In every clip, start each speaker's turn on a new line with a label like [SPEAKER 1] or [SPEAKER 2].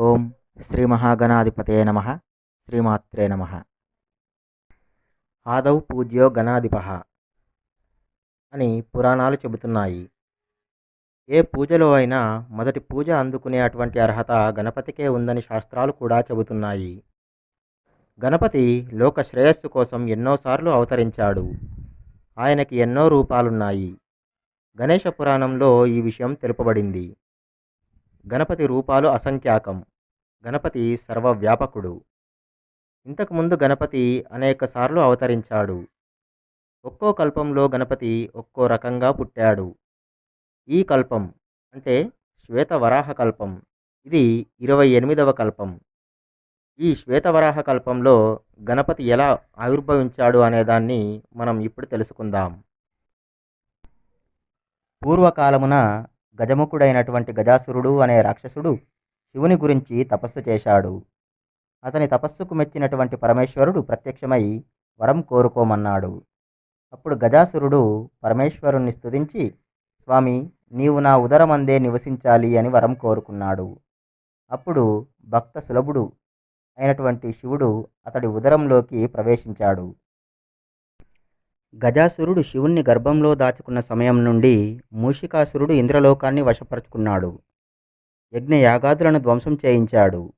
[SPEAKER 1] ఓం శ్రీ మహాగణాధిపతే నమ. శ్రీమాత్రే నమ. ఆదౌ పూజ్యో గణాధిప అని పురాణాలు చెబుతున్నాయి. ఏ పూజలో అయినా మొదటి పూజ అందుకునే అటువంటి అర్హత గణపతికే ఉందని శాస్త్రాలు కూడా చెబుతున్నాయి. గణపతి లోక శ్రేయస్సు కోసం ఎన్నోసార్లు అవతరించాడు. ఆయనకి ఎన్నో రూపాలున్నాయి. గణేష పురాణంలో ఈ విషయం తెలుపబడింది. గణపతి రూపాలు అసంఖ్యాకం. గణపతి సర్వవ్యాపకుడు. ఇంతకుముందు గణపతి అనేకసార్లు అవతరించాడు. ఒక్కో కల్పంలో గణపతి ఒక్కో రకంగా పుట్టాడు. ఈ కల్పం అంటే శ్వేతవరాహ కల్పం. ఇది ఇరవై ఎనిమిదవ కల్పం. ఈ శ్వేతవరాహ కల్పంలో గణపతి ఎలా ఆవిర్భవించాడు అనేదాన్ని మనం ఇప్పుడు తెలుసుకుందాం. పూర్వకాలమున గజముఖుడైనటువంటి గజాసురుడు అనే రాక్షసుడు శివుని గురించి తపస్సు చేశాడు. అతని తపస్సుకు మెచ్చినటువంటి పరమేశ్వరుడు ప్రత్యక్షమై వరం కోరుకోమన్నాడు. అప్పుడు గజాసురుడు పరమేశ్వరుణ్ణి స్తుతించి స్వామి నీవు నా ఉదరమందే నివసించాలి అని వరం కోరుకున్నాడు. అప్పుడు భక్త సులభుడు అయినటువంటి శివుడు అతడి ఉదరంలోకి ప్రవేశించాడు. గజాసురుడు శివుణ్ణి గర్భంలో దాచుకున్న సమయం నుండి మూషికాసురుడు ఇంద్రలోకాన్ని వశపరుచుకున్నాడు. యజ్ఞ యాగాదులను ధ్వంసం చేయించాడు.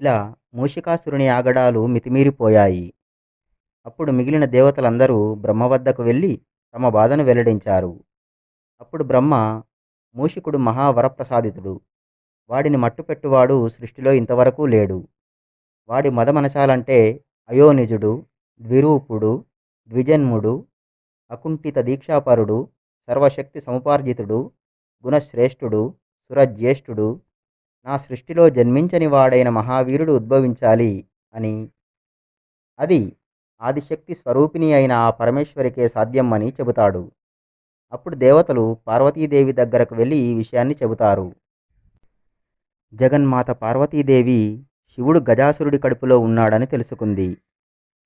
[SPEAKER 1] ఇలా మూషికాసురుని ఆగడాలు మితిమీరిపోయాయి. అప్పుడు మిగిలిన దేవతలందరూ బ్రహ్మ వద్దకు వెళ్ళి తమ బాధను వెల్లడించారు. అప్పుడు బ్రహ్మ మూషికుడు మహావరప్రసాదితుడు. వాడిని మట్టుపెట్టువాడు సృష్టిలో ఇంతవరకు లేడు. వాడి మదమనచాలంటే అయోనిజుడు ద్విరూపుడు ద్విజన్ముడు అకుంఠిత దీక్షాపరుడు సర్వశక్తి సముపార్జితుడు గుణశ్రేష్ఠుడు సురజ్యేష్ఠుడు నా సృష్టిలో జన్మించని వాడైన మహావీరుడు ఉద్భవించాలి అని. అది ఆదిశక్తి స్వరూపిణి అయిన ఆ పరమేశ్వరికే సాధ్యం అని చెబుతాడు. అప్పుడు దేవతలు పార్వతీదేవి దగ్గరకు వెళ్ళి ఈ విషయాన్ని చెబుతారు. జగన్మాత పార్వతీదేవి శివుడు గజాసురుడి కడుపులో ఉన్నాడని తెలుసుకుంది.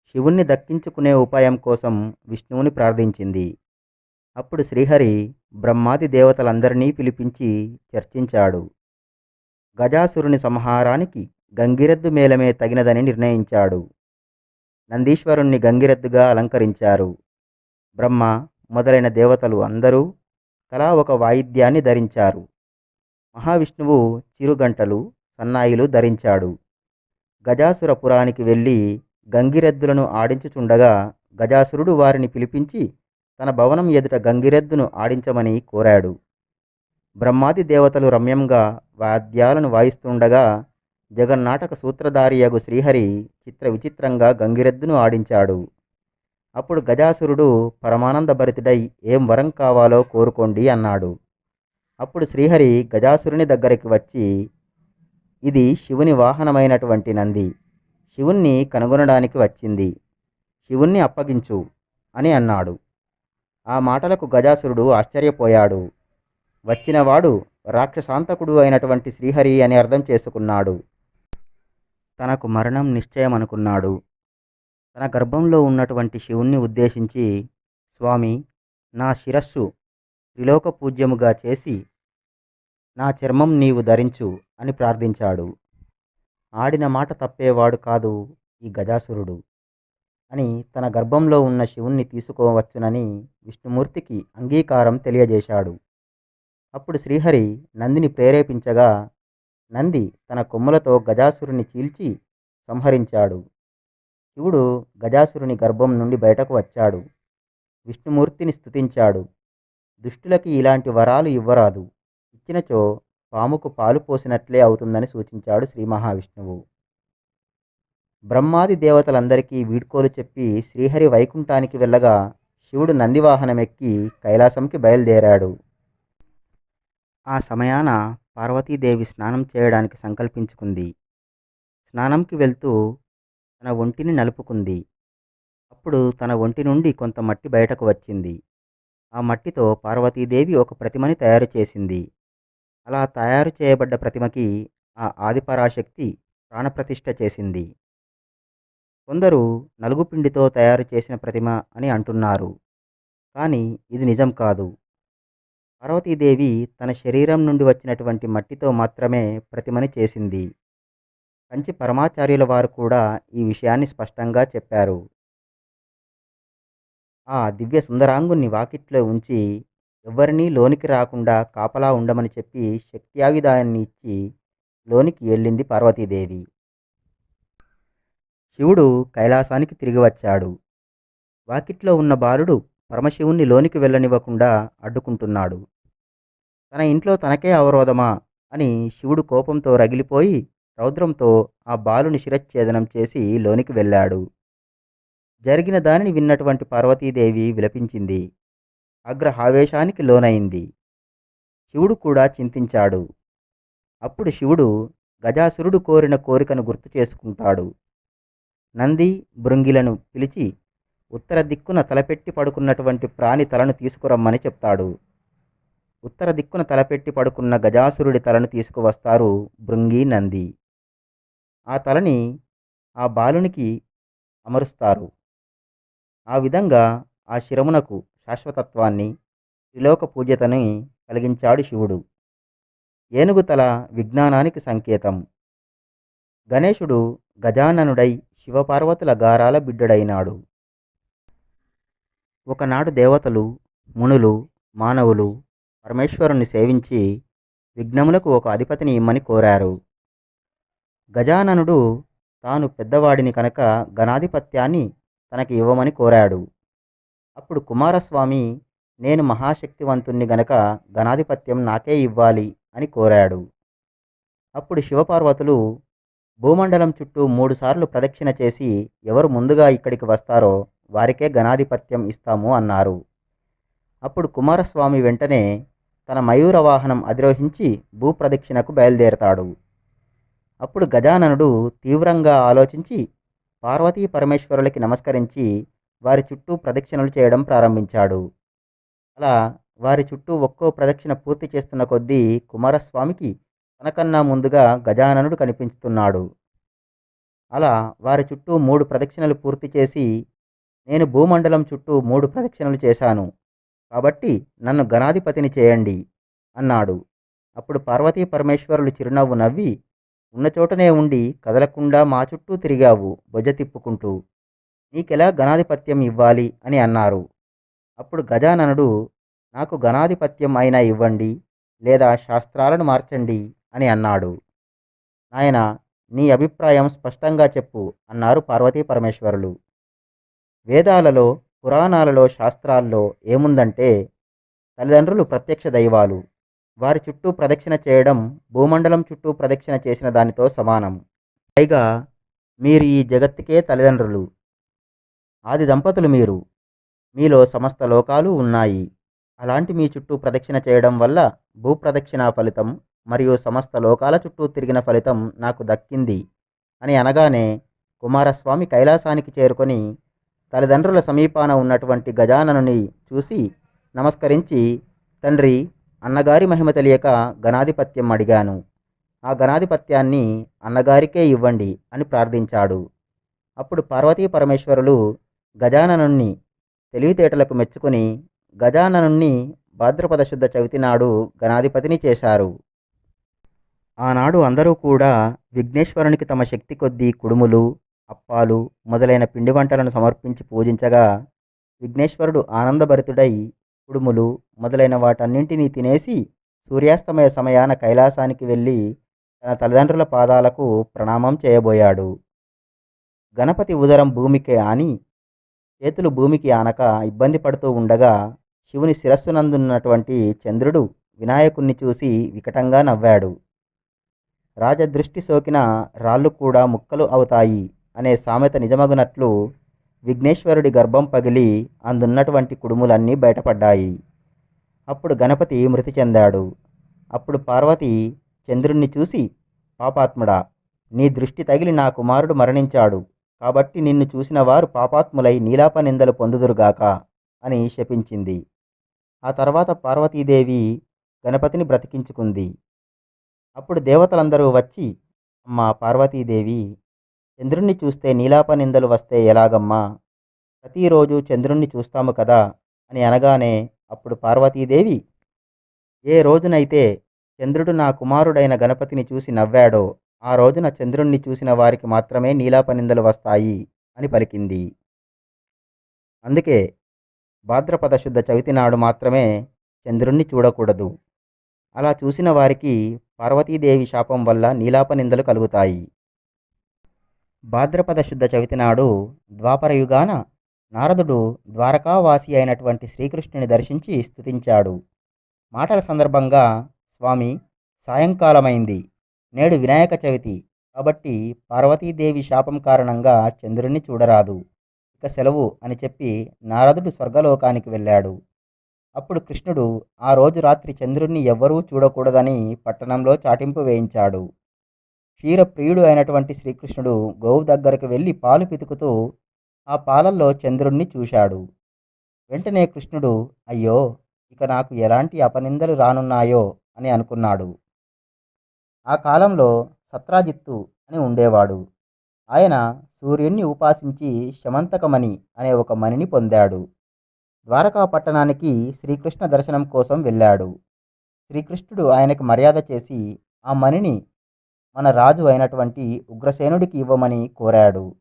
[SPEAKER 1] శివుణ్ణి దక్కించుకునే ఉపాయం కోసం విష్ణువుని ప్రార్థించింది. అప్పుడు శ్రీహరి బ్రహ్మాది దేవతలందరినీ పిలిపించి చర్చించాడు. గజాసురుని సంహారానికి గంగిరెద్దు మేళమే తగినదని నిర్ణయించాడు. నందీశ్వరుణ్ణి గంగిరెద్దుగా అలంకరించారు. బ్రహ్మ మొదలైన దేవతలు అందరూ తలా ఒక వాయిద్యాన్ని ధరించారు. మహావిష్ణువు చిరుగంటలు సన్నాయిలు ధరించాడు. గజాసురపురానికి వెళ్ళి గంగిరెద్దులను ఆడించుచుండగా గజాసురుడు వారిని పిలిపించి తన భవనం ఎదుట గంగిరెద్దును ఆడించమని కోరాడు. బ్రహ్మాది దేవతలు రమ్యంగా వాద్యాలను వాయిస్తుండగా జగన్నాటక సూత్రధారియగు శ్రీహరి చిత్ర విచిత్రంగా గంగిరెద్దును ఆడించాడు. అప్పుడు గజాసురుడు పరమానందభరితుడై ఏం వరం కావాలో కోరుకోండి అన్నాడు. అప్పుడు శ్రీహరి గజాసురుని దగ్గరికి వచ్చి ఇది శివుని వాహనమైనటువంటి నంది శివుణ్ణి కనుగొనడానికి వచ్చింది శివుణ్ణి అప్పగించు అని అన్నాడు. ఆ మాటలకు గజాసురుడు ఆశ్చర్యపోయాడు. వచ్చినవాడు రాక్షసాంతకుడు అయినటువంటి శ్రీహరి అని అర్థం చేసుకున్నాడు. తనకు మరణం నిశ్చయం అనుకున్నాడు తన గర్భంలో ఉన్నటువంటి శివుణ్ణి ఉద్దేశించి స్వామి నా శిరస్సు త్రిలోక పూజ్యముగా చేసి నా చర్మం నీవు ధరించు అని ప్రార్థించాడు. ఆడిన మాట తప్పేవాడు కాదు ఈ గజాసురుడు. అని తన గర్భంలో ఉన్న శివుణ్ణి తీసుకోవచ్చునని విష్ణుమూర్తికి అంగీకారం తెలియజేశాడు. అప్పుడు శ్రీహరి నందిని ప్రేరేపించగా నంది తన కొమ్ములతో గజాసురుని చీల్చి సంహరించాడు. శివుడు గజాసురుని గర్భం నుండి బయటకు వచ్చాడు. విష్ణుమూర్తిని స్థుతించాడు దుష్టులకి ఇలాంటి వరాలు ఇవ్వరాదు. ఇచ్చినచో పాముకు పాలు పోసినట్లే అవుతుందని సూచించాడు శ్రీ మహావిష్ణువు. బ్రహ్మాది దేవతలందరికీ వీడ్కోలు చెప్పి శ్రీహరి వైకుంఠానికి వెళ్ళగా శివుడు నందివాహనమెక్కి కైలాసంకి బయలుదేరాడు. ఆ సమయాన పార్వతీదేవి స్నానం చేయడానికి సంకల్పించుకుంది. స్నానంకి వెళ్తూ తన ఒంటిని నలుపుకుంది. అప్పుడు తన ఒంటి నుండి కొంత మట్టి బయటకు వచ్చింది. ఆ మట్టితో పార్వతీదేవి ఒక ప్రతిమని తయారు చేసింది. అలా తయారు చేయబడ్డ ప్రతిమకి ఆ ఆదిపరాశక్తి ప్రాణప్రతిష్ఠ చేసింది. కొందరు నలుగుపిండితో తయారు చేసిన ప్రతిమ అని అంటున్నారు. కానీ ఇది నిజం కాదు. పార్వతీదేవి తన శరీరం నుండి వచ్చినటువంటి మట్టితో మాత్రమే ప్రతిమని చేసింది. కంచి పరమాచార్యుల వారు కూడా ఈ విషయాన్ని స్పష్టంగా చెప్పారు. ఆ దివ్య సుందరాంగుణ్ణి వాకిట్లో ఉంచి ఎవరినీ లోనికి రాకుండా కాపలా ఉండమని చెప్పి శక్త్యాయుధాన్ని ఇచ్చి లోనికి వెళ్ళింది పార్వతీదేవి. శివుడు కైలాసానికి తిరిగి వచ్చాడు. వాకిట్లో ఉన్న బాలుడు పరమశివుణ్ణి లోనికి వెళ్ళనివ్వకుండా అడ్డుకుంటున్నాడు. తన ఇంట్లో తనకే అవరోధమా? అని శివుడు కోపంతో రగిలిపోయి రౌద్రంతో ఆ బాలుని శిరచ్ఛేదనం చేసి లోనికి వెళ్ళాడు. జరిగిన దానిని విన్నటువంటి పార్వతీదేవి విలపించింది. అగ్రహావేశానికి లోనైంది. శివుడు కూడా చింతించాడు. అప్పుడు శివుడు గజాసురుడు కోరిన కోరికను గుర్తు చేసుకుంటాడు. నంది భృంగిలను పిలిచి ఉత్తర దిక్కున తలపెట్టి పడుకున్నటువంటి ప్రాణి తలను తీసుకురమ్మని చెప్తాడు. ఉత్తర దిక్కున తలపెట్టి పడుకున్న గజాసురుడి తలను తీసుకువస్తారు భృంగి నంది. ఆ తలని ఆ బాలునికి అమరుస్తారు. ఆ విధంగా ఆ శిరమునకు శాశ్వతత్వాన్ని త్రిలోక పూజ్యతని కలిగించాడు శివుడు. ఏనుగు తల విజ్ఞానానికి సంకేతం. గణేశుడు గజాననుడై శివపార్వతుల గారాల బిడ్డడైనాడు. ఒకనాడు దేవతలు మునులు మానవులు పరమేశ్వరుని సేవించి విఘ్నములకు ఒక అధిపతిని ఇమ్మని కోరారు. గజాననుడు తాను పెద్దవాడిని కనుక గణాధిపత్యాన్ని తనకి ఇవ్వమని కోరాడు. అప్పుడు కుమారస్వామి నేను మహాశక్తివంతుణ్ణి గనక గణాధిపత్యం నాకే ఇవ్వాలి అని కోరాడు. అప్పుడు శివపార్వతులు భూమండలం చుట్టూ మూడుసార్లు ప్రదక్షిణ చేసి ఎవరు ముందుగా ఇక్కడికి వస్తారో వారికే గణాధిపత్యం ఇస్తాము అన్నారు. అప్పుడు కుమారస్వామి వెంటనే తన మయూర వాహనం అధిరోహించి భూప్రదక్షిణకు బయలుదేరతాడు. అప్పుడు గజాననుడు తీవ్రంగా ఆలోచించి పార్వతీ పరమేశ్వరులకి నమస్కరించి వారి చుట్టూ ప్రదక్షిణలు చేయడం ప్రారంభించాడు. అలా వారి చుట్టూ ఒక్కో ప్రదక్షిణ పూర్తి చేస్తున్న కొద్దీ కుమారస్వామికి తనకన్నా ముందుగా గజాననుడు కనిపించుతున్నాడు. అలా వారి చుట్టూ మూడు ప్రదక్షిణలు పూర్తి చేసి నేను భూమండలం చుట్టూ మూడు ప్రదక్షిణలు చేశాను. కాబట్టి నన్ను గణాధిపతిని చేయండి అన్నాడు. అప్పుడు పార్వతీ పరమేశ్వరులు చిరునవ్వు నవ్వి ఉన్న చోటనే ఉండి కదలకుండా మా చుట్టూ తిరిగావు బొజ్జ తిప్పుకుంటూ. నీకెలా గణాధిపత్యం ఇవ్వాలి అని అన్నారు. అప్పుడు గజాననుడు నాకు గణాధిపత్యం అయినా ఇవ్వండి లేదా శాస్త్రాలను మార్చండి అని అన్నాడు. నాయన నీ అభిప్రాయం స్పష్టంగా చెప్పు అన్నారు పార్వతీ పరమేశ్వరులు. వేదాలలో పురాణాలలో శాస్త్రాల్లో ఏముందంటే తల్లిదండ్రులు ప్రత్యక్ష దైవాలు. వారి చుట్టూ ప్రదక్షిణ చేయడం భూమండలం చుట్టూ ప్రదక్షిణ చేసిన దానితో సమానం. పైగా మీరు ఈ జగత్తుకే తల్లిదండ్రులు. ఆది దంపతులు మీరు. మీలో సమస్త లోకాలు ఉన్నాయి. అలాంటి మీ చుట్టూ ప్రదక్షిణ చేయడం వల్ల భూప్రదక్షిణా ఫలితం మరియు సమస్త లోకాల చుట్టూ తిరిగిన ఫలితం నాకు దక్కింది అని అనగానే కుమారస్వామి కైలాసానికి చేరుకొని తల్లిదండ్రుల సమీపాన ఉన్నటువంటి గజాననుని చూసి నమస్కరించి తండ్రి అన్నగారి మహిమ తెలియక గణాధిపత్యం అడిగాను. ఆ గణాధిపత్యాన్ని అన్నగారికే ఇవ్వండి అని ప్రార్థించాడు. అప్పుడు పార్వతీ పరమేశ్వరులు గజాననుణ్ణి తెలివితేటలకు మెచ్చుకొని గజాననుణ్ణి భాద్రపద శుద్ధ చవితి నాడు గణాధిపతిని చేశారు. ఆనాడు అందరూ కూడా విఘ్నేశ్వరునికి తమ శక్తి కొద్దీ కుడుములు అప్పాలు మొదలైన పిండి వంటలను సమర్పించి పూజించగా విఘ్నేశ్వరుడు ఆనందభరితుడై కుడుములు మొదలైన వాటన్నింటినీ తినేసి సూర్యాస్తమయ సమయాన కైలాసానికి వెళ్ళి తన తల్లిదండ్రుల పాదాలకు ప్రణామం చేయబోయాడు. గణపతి ఉదరం భూమికి ఆని చేతులు భూమికి ఆనక ఇబ్బంది పడుతూ ఉండగా శివుని శిరస్సునందున్నటువంటి చంద్రుడు వినాయకుణ్ణి చూసి వికటంగా నవ్వాడు. రాజదృష్టి సోకిన రాళ్ళు కూడా ముక్కలు అవుతాయి అనే సామెత నిజమగునట్లు విఘ్నేశ్వరుడి గర్భం పగిలి అందున్నటువంటి కుడుములన్నీ బయటపడ్డాయి. అప్పుడు గణపతి మృతి చెందాడు. అప్పుడు పార్వతి చంద్రుణ్ణి చూసి పాపాత్ముడా నీ దృష్టి తగిలి నా కుమారుడు మరణించాడు. కాబట్టి నిన్ను చూసిన వారు పాపాత్ములై నీలాప నిందలు పొందుదురుగాక అని శపించింది. ఆ తర్వాత పార్వతీదేవి గణపతిని బ్రతికించుకుంది. అప్పుడు దేవతలందరూ వచ్చి అమ్మా పార్వతీదేవి చంద్రుణ్ణి చూస్తే నీలాప నిందలు వస్తే ఎలాగమ్మా? ప్రతిరోజు చంద్రుణ్ణి చూస్తాము కదా? అని అనగానే అప్పుడు పార్వతీదేవి ఏ రోజునైతే చంద్రుడు నా కుమారుడైన గణపతిని చూసి నవ్వాడో ఆ రోజున చంద్రుణ్ణి చూసిన వారికి మాత్రమే నీలాప నిందలు వస్తాయి అని పలికింది. అందుకే భాద్రపద శుద్ధ చవితి నాడు మాత్రమే చంద్రుణ్ణి చూడకూడదు. అలా చూసిన వారికి పార్వతీదేవి శాపం వల్ల నీలాప నిందలు కలుగుతాయి. భాద్రపద శుద్ధ చవితి నాడు ద్వాపర యుగాన నారదుడు ద్వారకావాసి అయినటువంటి శ్రీకృష్ణుని దర్శించి స్థుతించాడు మాటల సందర్భంగా స్వామి సాయంకాలమైంది. నేడు వినాయక చవితి. కాబట్టి పార్వతీదేవి శాపం కారణంగా చంద్రుణ్ణి చూడరాదు. ఇక సెలవు అని చెప్పి నారదుడు స్వర్గలోకానికి వెళ్ళాడు. అప్పుడు కృష్ణుడు ఆ రోజు రాత్రి చంద్రుణ్ణి ఎవ్వరూ చూడకూడదని పట్టణంలో చాటింపు వేయించాడు. క్షీరప్రియుడు అయినటువంటి శ్రీకృష్ణుడు గోవు దగ్గరకు వెళ్ళి పాలు పితుకుతూ ఆ పాలల్లో చంద్రుణ్ణి చూశాడు. వెంటనే కృష్ణుడు అయ్యో ఇక నాకు ఎలాంటి అపనిందలు రానున్నాయో అని అనుకున్నాడు. ఆ కాలంలో సత్రాజిత్తు అని ఉండేవాడు. ఆయన సూర్యుణ్ణి ఉపాసించి శమంతకమణి అనే ఒక మణిని పొందాడు. ద్వారకా పట్టణానికి శ్రీకృష్ణ దర్శనం కోసం వెళ్ళాడు. శ్రీకృష్ణుడు ఆయనకు మర్యాద చేసి ఆ మణిని మన రాజు అయినటువంటి ఉగ్రసేనుడికి ఇవ్వమని కోరాడు.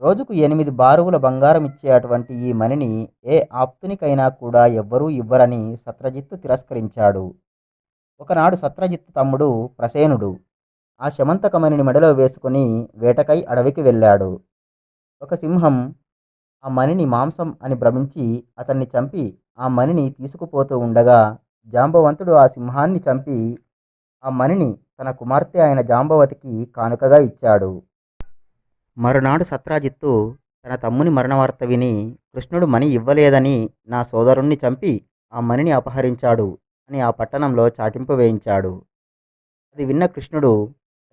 [SPEAKER 1] రోజుకు ఎనిమిది బారువుల బంగారం ఇచ్చేటువంటి ఈ మణిని ఏ ఆప్తునికైనా కూడా ఎవ్వరూ ఇవ్వరని సత్రజిత్తు తిరస్కరించాడు. ఒకనాడు సత్రజిత్తు తమ్ముడు ప్రసేనుడు ఆ శమంతకమణిని మెడలో వేసుకుని వేటకై అడవికి వెళ్ళాడు. ఒక సింహం ఆ మణిని మాంసం అని భ్రమించి అతన్ని చంపి ఆ మణిని తీసుకుపోతూ ఉండగా జాంబవంతుడు ఆ సింహాన్ని చంపి ఆ మణిని తన కుమార్తె అయిన జాంబవతికి కానుకగా ఇచ్చాడు. మరునాడు సత్రాజిత్తు తన తమ్ముని మరణవార్త విని కృష్ణుడు మణి ఇవ్వలేదని నా సోదరుణ్ణి చంపి ఆ మణిని అపహరించాడు అని ఆ పట్టణంలో చాటింపు వేయించాడు. అది విన్న కృష్ణుడు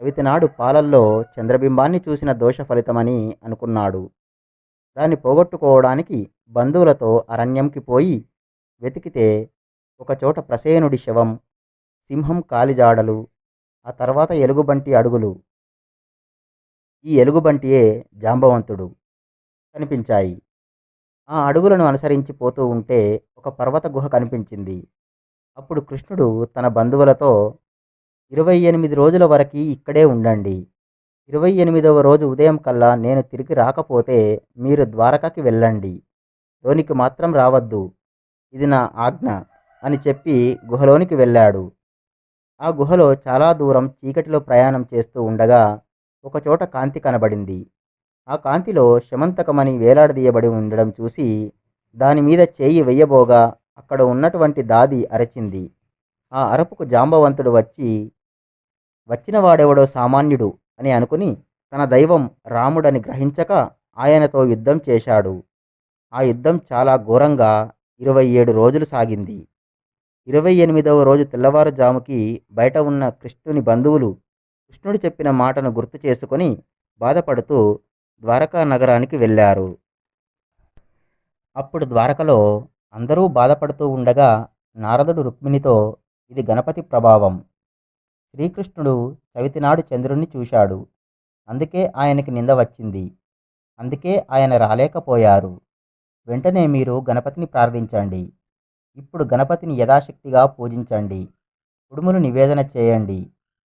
[SPEAKER 1] కవితనాడు పాలల్లో చంద్రబింబాన్ని చూసిన దోష ఫలితమని అనుకున్నాడు. దాన్ని పోగొట్టుకోవడానికి బంధువులతో అరణ్యంకి పోయి వెతికితే ఒకచోట ప్రసేనుడి శవం సింహం కాలిజాడలు ఆ తర్వాత ఎలుగుబంటి అడుగులు. ఈ ఎలుగుబంటియే జాంబవంతుడు కనిపించాయి. ఆ అడుగులను అనుసరించి పోతూ ఉంటే ఒక పర్వత గుహ కనిపించింది. అప్పుడు కృష్ణుడు తన బంధువులతో ఇరవై ఎనిమిది రోజుల వరకు ఇక్కడే ఉండండి. ఇరవై ఎనిమిదవ రోజు ఉదయం కల్లా నేను తిరిగి రాకపోతే మీరు ద్వారకకి వెళ్ళండి. లోనికి మాత్రం రావద్దు. ఇది నా ఆజ్ఞ అని చెప్పి గుహలోనికి వెళ్ళాడు. ఆ గుహలో చాలా దూరం చీకటిలో ప్రయాణం చేస్తూ ఉండగా ఒకచోట కాంతి కనబడింది. ఆ కాంతిలో శమంతకమని వేలాడదీయబడి ఉండడం చూసి దాని మీద చేయి వెయ్యబోగా అక్కడ ఉన్నటువంటి దాది అరచింది. ఆ అరపుకు జాంబవంతుడు వచ్చి వచ్చిన వాడెవడో సామాన్యుడు? అని అనుకుని తన దైవం రాముడని గ్రహించక ఆయనతో యుద్ధం చేశాడు. ఆ యుద్ధం చాలా ఘోరంగా ఇరవై ఏడు రోజులు సాగింది. ఇరవై ఎనిమిదవ రోజు తెల్లవారుజాముకి బయట ఉన్న కృష్ణుని బంధువులు కృష్ణుడు చెప్పిన మాటను గుర్తు చేసుకొని బాధపడుతూ ద్వారకా నగరానికి వెళ్ళారు. అప్పుడు ద్వారకలో అందరూ బాధపడుతూ ఉండగా నారదుడు రుక్మిణితో ఇది గణపతి ప్రభావం. శ్రీకృష్ణుడు చవితినాడు చంద్రుణ్ణి చూశాడు. అందుకే ఆయనకి నింద వచ్చింది. అందుకే ఆయన రాలేకపోయారు. వెంటనే మీరు గణపతిని ప్రార్థించండి. ఇప్పుడు గణపతిని యథాశక్తిగా పూజించండి. కుడుములు నివేదన చేయండి.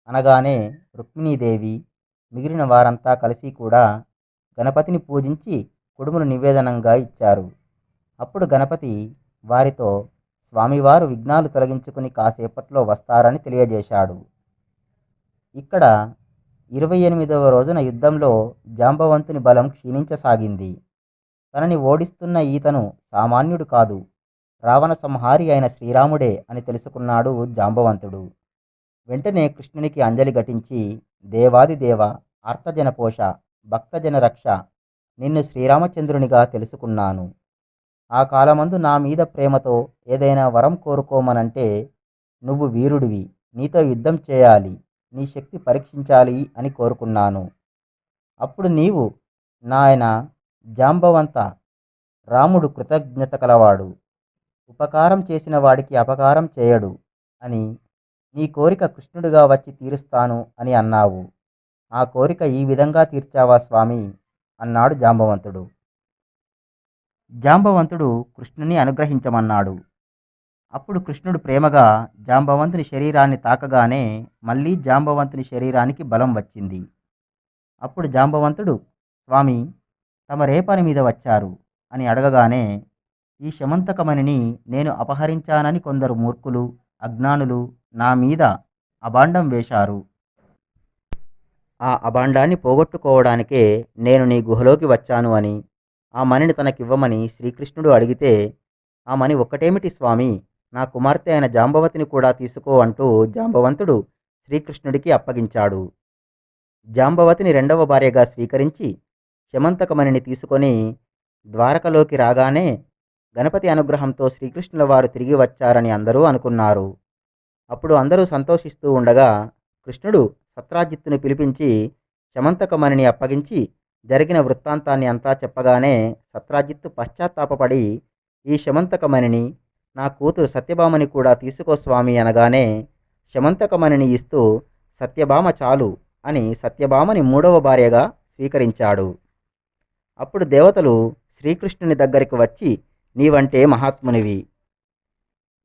[SPEAKER 1] అనగానే రుక్మిణీదేవి మిగిలిన వారంతా కలిసి కూడా గణపతిని పూజించి కుడుములు నివేదనంగా ఇచ్చారు. అప్పుడు గణపతి వారితో స్వామివారు విఘ్నాలు తొలగించుకుని కాసేపట్లో వస్తారని తెలియజేశాడు. ఇక్కడ ఇరవై ఎనిమిదవ రోజున యుద్ధంలో జాంబవంతుని బలం క్షీణించసాగింది. తనని ఓడిస్తున్న ఈతను సామాన్యుడు కాదు రావణ సంహారి అయిన శ్రీరాముడే అని తెలుసుకున్నాడు జాంబవంతుడు. వెంటనే కృష్ణునికి అంజలి ఘటించి దేవాది దేవ ఆర్తజనపోష భక్తజన రక్ష నిన్ను శ్రీరామచంద్రునిగా తెలుసుకున్నాను. ఆ కాలమందు నా మీద ప్రేమతో ఏదైనా వరం కోరుకోమనంటే నువ్వు వీరుడివి నీతో యుద్ధం చేయాలి. నీ శక్తి పరీక్షించాలి అని కోరుకున్నాను. అప్పుడు నీవు నాయన జాంబవంత రాముడు కృతజ్ఞత కలవాడు. ఉపకారం చేసిన వాడికి అపకారం చేయడు అని నీ కోరిక కృష్ణుడిగా వచ్చి తీరుస్తాను అని అన్నావు. ఆ కోరిక ఈ విధంగా తీర్చావా స్వామి? అన్నాడు జాంబవంతుడు. జాంబవంతుడు కృష్ణుని అనుగ్రహించమన్నాడు. అప్పుడు కృష్ణుడు ప్రేమగా జాంబవంతుని శరీరాన్ని తాకగానే మళ్ళీ జాంబవంతుని శరీరానికి బలం వచ్చింది. అప్పుడు జాంబవంతుడు స్వామి తమ రేపని మీద వచ్చారు అని అడగగానే ఈ శమంతకమణిని నేను అపహరించానని కొందరు మూర్ఖులు అజ్ఞానులు నా మీద అభాండం వేశారు. ఆ అభాండాన్ని పోగొట్టుకోవడానికే నేను నీ గుహలోకి వచ్చాను అని ఆ మణిని తనకివ్వమని శ్రీకృష్ణుడు అడిగితే ఆ మణి ఒక్కటేమిటి స్వామి? నా కుమార్తె అయిన జాంబవతిని కూడా తీసుకో అంటూ జాంబవంతుడు శ్రీకృష్ణుడికి అప్పగించాడు. జాంబవతిని రెండవ భార్యగా స్వీకరించి శమంతకమణిని తీసుకొని ద్వారకలోకి రాగానే గణపతి అనుగ్రహంతో శ్రీకృష్ణుల వారు తిరిగి వచ్చారని అందరూ అనుకున్నారు. అప్పుడు అందరూ సంతోషిస్తూ ఉండగా కృష్ణుడు సత్రాజిత్తును పిలిపించి శమంతకమణిని అప్పగించి జరిగిన వృత్తాంతాన్ని అంతా చెప్పగానే సత్రాజిత్తు పశ్చాత్తాపపడి ఈ శమంతకమణిని నా కూతురు సత్యభామని కూడా తీసుకో స్వామి అనగానే శమంతకమణిని ఇస్తూ సత్యభామ చాలు అని సత్యభామని మూడవ భార్యగా స్వీకరించాడు. అప్పుడు దేవతలు శ్రీకృష్ణుని దగ్గరికి వచ్చి నీవంటే మహాత్మునివి.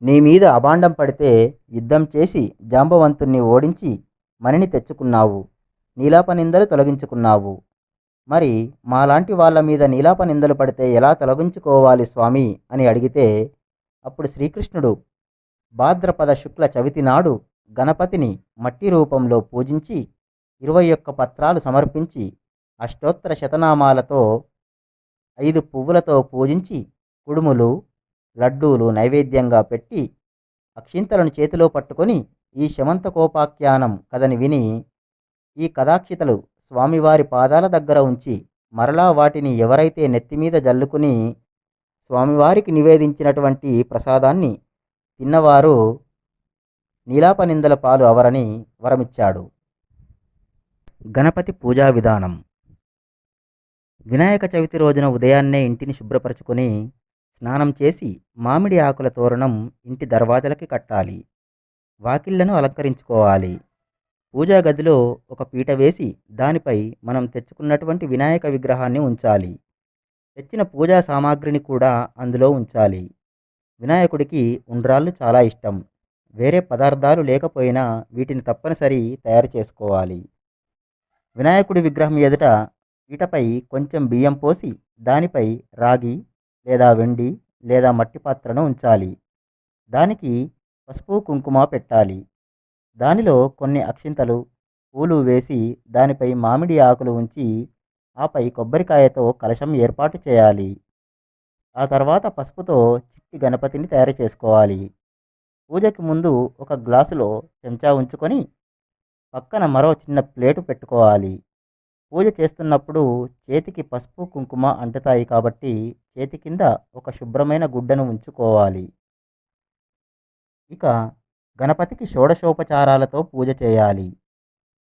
[SPEAKER 1] నీ మీద అభాండం పడితే యుద్ధం చేసి జాంబవంతుణ్ణి ఓడించి మణిని తెచ్చుకున్నావు. నీలాపనిందలు తొలగించుకున్నావు. మరి మాలాంటి వాళ్ళ మీద నీలాపనిందలు పడితే ఎలా తొలగించుకోవాలి స్వామి అని అడిగితే అప్పుడు శ్రీకృష్ణుడు భాద్రపద శుక్ల చవితి నాడు గణపతిని మట్టి రూపంలో పూజించి ఇరవై ఒక్క పత్రాలు సమర్పించి అష్టోత్తర శతనామాలతో ఐదు పువ్వులతో పూజించి కుడుములు లడ్డూలు నైవేద్యంగా పెట్టి అక్షింతలను చేతిలో పట్టుకొని ఈ శమంతకోపాఖ్యానం కథని విని ఈ కథాక్షితలు స్వామివారి పాదాల దగ్గర ఉంచి మరలా వాటిని ఎవరైతే నెత్తిమీద జల్లుకుని స్వామివారికి నివేదించినటువంటి ప్రసాదాన్ని తిన్నవారు నీలాపనిందల పాలు అవరని వరమిచ్చాడు. గణపతి పూజా విధానం. వినాయక చవితి రోజున ఉదయాన్నే ఇంటిని శుభ్రపరచుకొని స్నానం చేసి మామిడి ఆకుల తోరణం ఇంటి దర్వాజలకి కట్టాలి. వాకిళ్ళను అలంకరించుకోవాలి. పూజా గదిలో ఒక పీట వేసి దానిపై మనం తెచ్చుకున్నటువంటి వినాయక విగ్రహాన్ని ఉంచాలి. తెచ్చిన పూజా సామాగ్రిని కూడా అందులో ఉంచాలి. వినాయకుడికి ఉండ్రాళ్ళు చాలా ఇష్టం. వేరే పదార్థాలు లేకపోయినా వీటిని తప్పనిసరి తయారు చేసుకోవాలి. వినాయకుడి విగ్రహం ఎదుట పీటపై కొంచెం బియ్యం పోసి దానిపై రాగి లేదా వెండి లేదా మట్టి పాత్రను ఉంచాలి. దానికి పసుపు కుంకుమ పెట్టాలి. దానిలో కొన్ని అక్షింతలు పూలు వేసి దానిపై మామిడి ఆకులు ఉంచి ఆపై కొబ్బరికాయతో కలశం ఏర్పాటు చేయాలి. ఆ తర్వాత పసుపుతో చిట్టి గణపతిని తయారు చేసుకోవాలి. పూజకి ముందు ఒక గ్లాసులో చెంచా ఉంచుకొని పక్కన మరో చిన్న ప్లేటు పెట్టుకోవాలి. పూజ చేస్తున్నప్పుడు చేతికి పసుపు కుంకుమ అంటుతాయి కాబట్టి చేతి కింద ఒక శుభ్రమైన గుడ్డను ఉంచుకోవాలి. ఇక గణపతికి షోడశోపచారాలతో పూజ చేయాలి.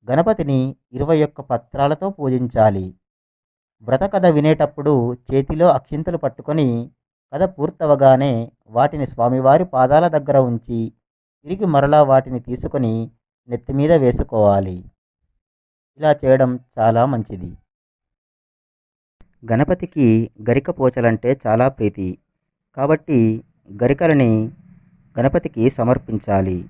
[SPEAKER 1] గణపతిని ఇరవై ఒక్క పత్రాలతో పూజించాలి. వ్రత కథ వినేటప్పుడు చేతిలో అక్షింతలు పట్టుకొని కథ పూర్తవగానే వాటిని స్వామివారి పాదాల దగ్గర ఉంచి తిరిగి మరలా వాటిని తీసుకొని నెత్తిమీద వేసుకోవాలి. ఇలా చేయడం చాలా మంచిది. గణపతికి గరిక పోచలంటే చాలా ప్రీతి. కాబట్టి గరికలని గణపతికి సమర్పించాలి.